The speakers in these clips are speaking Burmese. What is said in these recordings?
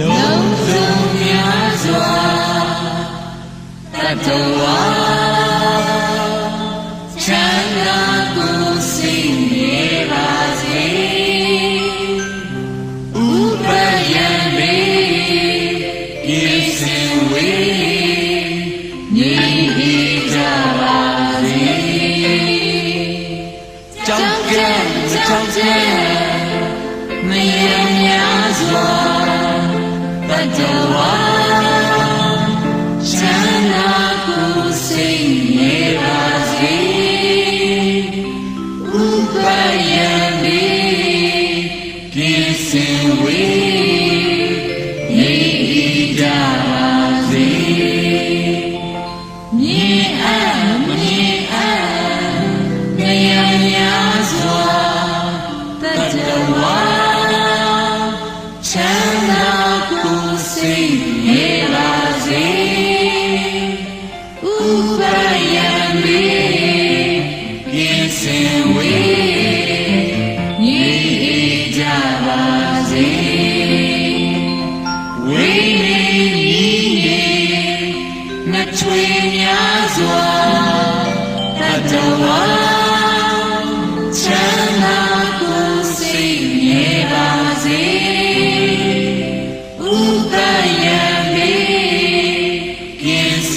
လုံးစုံများစွာတတဝါချမ်းသာကိုစိတ်နေပါစေဥပယံမေယေစင်ဝေနေပြီကြပါစေကြောင်းကြံကြောင်းကြံမယံများစွာ do I?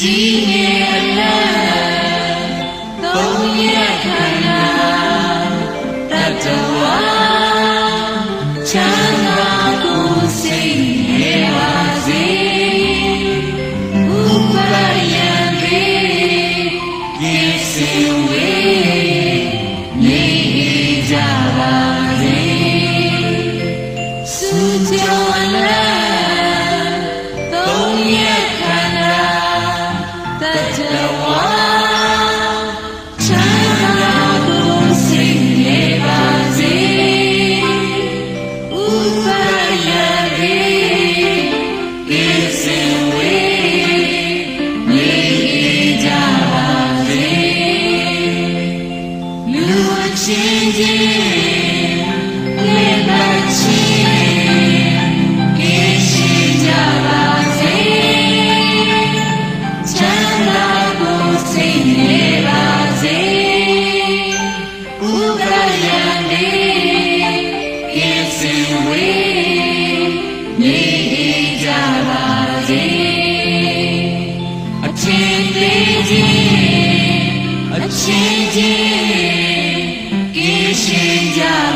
ကြီးနေအလတ်သုံးရက်ခန္ဓာတတဝါချမ်းသာကိုစိတ်နေပါစေဥပယံပေရေစီဝေ ချင်းချင်းကင်းရှင်းကြ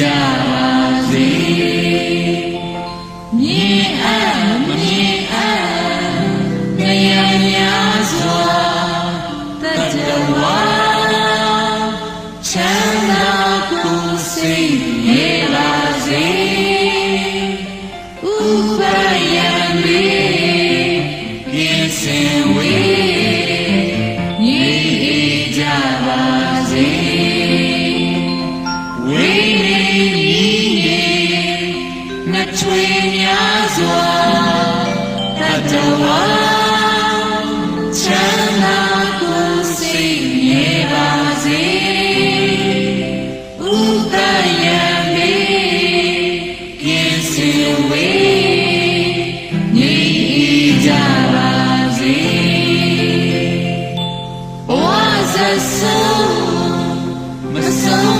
down. my song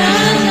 啊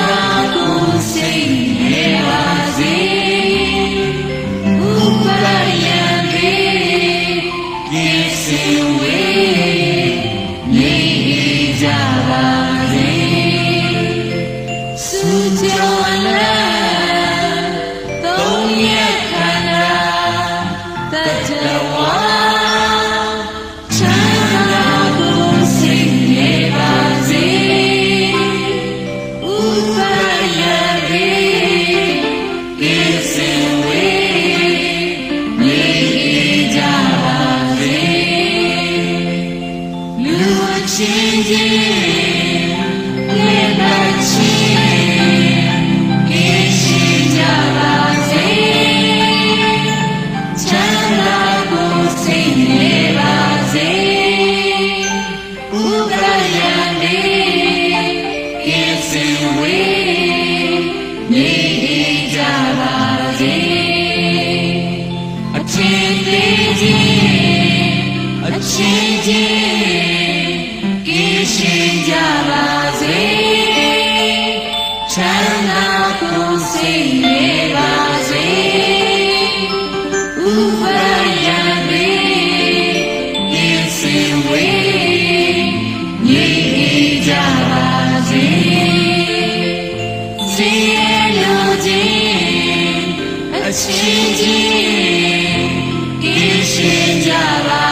ချင်းအချင်းချင်းဒီရှင်ကြပါ